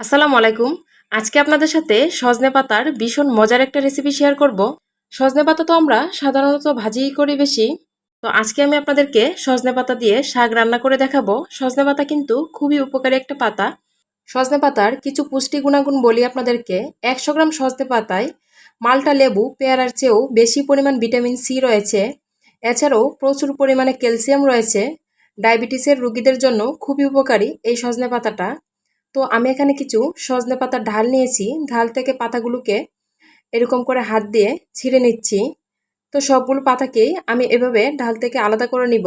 আসসালামু আলাইকুম। আজকে আপনাদের সাথে সজনে পাতার ভীষণ মজার একটা রেসিপি শেয়ার করব। সজনে পাতা তো আমরা সাধারণত ভাজিই করি বেশি। তো আজকে আমি আপনাদেরকে সজনে পাতা দিয়ে শাক রান্না করে দেখাবো। সজনে পাতা কিন্তু খুবই উপকারী একটা পাতা। সজনে পাতার কিছু পুষ্টি গুণাগুণ বলি আপনাদেরকে। একশো গ্রাম সজনে পাতায় মালটা লেবু, পেয়ারার চেয়েও বেশি পরিমাণ ভিটামিন সি রয়েছে। এছাড়াও প্রচুর পরিমাণে ক্যালসিয়াম রয়েছে। ডায়াবেটিসের রোগীদের জন্য খুবই উপকারী এই সজনে পাতাটা। তো আমি এখানে কিছু সজনে পাতার ঢাল নিয়েছি। ঢাল থেকে পাতাগুলোকে এরকম করে হাত দিয়ে ছিঁড়ে নিচ্ছি। তো সবগুলো পাতাকেই আমি এভাবে ঢাল থেকে আলাদা করে নিব।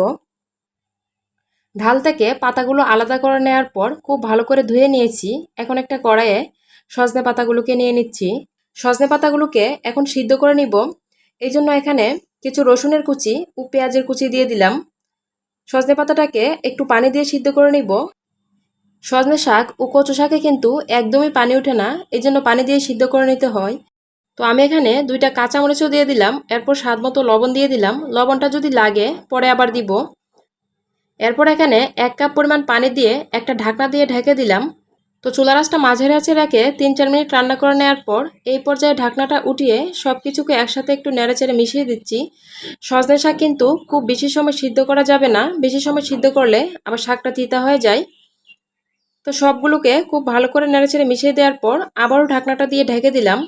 ঢাল থেকে পাতাগুলো আলাদা করে নেওয়ার পর খুব ভালো করে ধুয়ে নিয়েছি। এখন একটা কড়াইয়ে সজনে পাতাগুলোকে নিয়ে নিচ্ছি। সজনে পাতাগুলোকে এখন সিদ্ধ করে নিব। এই জন্য এখানে কিছু রসুনের কুচি ও পেঁয়াজের কুচি দিয়ে দিলাম। সজনে পাতাটাকে একটু পানি দিয়ে সিদ্ধ করে নিব। সজনে শাক ও কচু শাকে কিন্তু একদমই পানি ওঠে না এই জন্য পানি দিয়ে সিদ্ধ করে নিতে হয়। তো আমি এখানে দুইটা কাঁচামরিচও দিয়ে দিলাম, এরপর স্বাদ মতো লবণ দিয়ে দিলাম। লবণটা যদি লাগে, পরে আবার দিব। এরপর এখানে এক কাপ পরিমাণ পানি দিয়ে একটা ঢাকনা দিয়ে ঢেকে দিলাম। তো চুলা রাসটা মাঝারি আছে রেখে তিন চার মিনিট রান্না করে নেওয়ার পর এই পর্যায়ে ঢাকনাটা উঠিয়ে সব কিছুকে একসাথে একটু নেড়েচেড়ে মিশিয়ে দিচ্ছি। সজনে শাক কিন্তু খুব বেশি সময় সিদ্ধ করা যাবে না। বেশি সময় সিদ্ধ করলে আবার শাকটা তিতা হয়ে যায়। তো সবগুলোকে খুব ভালো করে নেড়েচেড়ে মিশিয়ে দেওয়ার পর আবারও ঢাকনাটা দিয়ে ঢেকে দিলাম।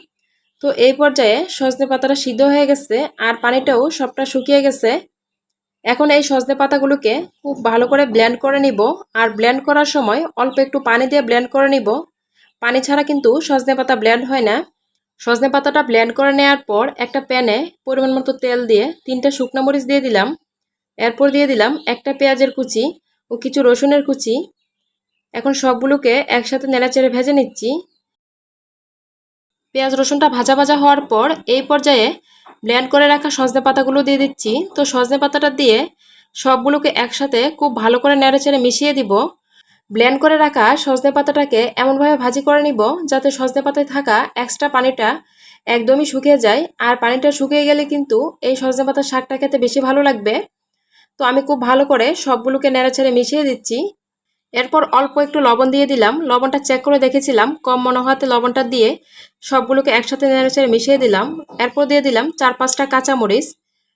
তো এই পর্যায়ে সজনে পাতাটা সিদ্ধ হয়ে গেছে আর পানিটাও সবটা শুকিয়ে গেছে। এখন এই সজনে পাতাগুলোকে খুব ভালো করে ব্লেন্ড করে নিব আর ব্লেন্ড করার সময় অল্প একটু পানি দিয়ে ব্লেন্ড করে নিব। পানি ছাড়া কিন্তু সজনে পাতা ব্লেন্ড হয় না। সজনে পাতাটা ব্লেন্ড করে নেওয়ার পর একটা প্যানে পরিমাণ মতো তেল দিয়ে তিনটা শুকনো মরিচ দিয়ে দিলাম। এরপর দিয়ে দিলাম একটা পেঁয়াজের কুচি ও কিছু রসুনের কুচি এখন সবগুলোকে একসাথে নেড়াচেড়ে ভেজে নিচ্ছি। পেঁয়াজ রসুনটা ভাজা ভাজা হওয়ার পর এই পর্যায়ে ব্লেন্ড করে রাখা সজনে পাতাগুলো দিয়ে দিচ্ছি। তো সজনে পাতাটা দিয়ে সবগুলোকে একসাথে খুব ভালো করে নেড়েচেড়ে মিশিয়ে দিব। ব্লেন্ড করে রাখা সজনে পাতাটাকে এমনভাবে ভাজি করে নিব যাতে সজনে পাতায় থাকা এক্সট্রা পানিটা একদমই শুকিয়ে যায়। আর পানিটা শুকিয়ে গেলে কিন্তু এই সজনে পাতার শাকটা খেতে বেশি ভালো লাগবে। তো আমি খুব ভালো করে সবগুলোকে নেড়েচেড়ে মিশিয়ে দিচ্ছি। এরপর অল্প একটু লবণ দিয়ে দিলাম। লবণটা চেক করে দেখেছিলাম। কম মনে হওয়াতে লবণটা দিয়ে সবগুলোকে একসাথে নেড়েচেড়ে মিশিয়ে দিলাম। এরপর দিয়ে দিলাম চার পাঁচটা কাঁচামরিচ।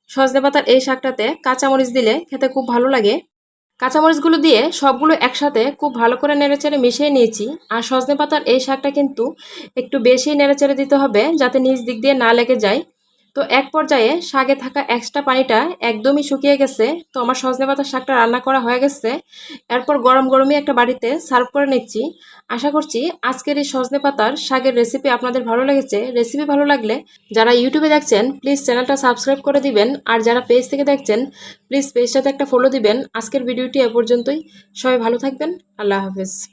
সজনে পাতার এই শাকটাতে কাঁচামরিচ দিলে খেতে খুব ভালো লাগে। কাঁচামরিচগুলো দিয়ে সবগুলো একসাথে খুব ভালো করে নেড়েচেড়ে মিশিয়ে নিয়েছি। আর সজনে পাতার এই শাকটা কিন্তু একটু বেশি নেড়েচেড়ে দিতে হবে যাতে নিচ দিক দিয়ে না লেগে যায়। তো এক পর্যায়ে শাকে থাকা এক্সট্রা পানিটা একদমই শুকিয়ে গেছে। তো আমার সজনে পাতার শাকটা রান্না করা হয়ে গেছে। এরপর গরম গরমই একটা বাড়িতে সার্ভ করে নিচ্ছি। আশা করছি আজকের এই সজনে পাতার শাকের রেসিপি আপনাদের ভালো লেগেছে। রেসিপি ভালো লাগলে যারা ইউটিউবে দেখছেন প্লিজ চ্যানেলটা সাবস্ক্রাইব করে দিবেন। আর যারা পেজ থেকে দেখছেন প্লিজ পেজটাতে একটা ফলো দিবেন। আজকের ভিডিওটি এ পর্যন্তই। সবাই ভালো থাকবেন। আল্লাহ হাফেজ।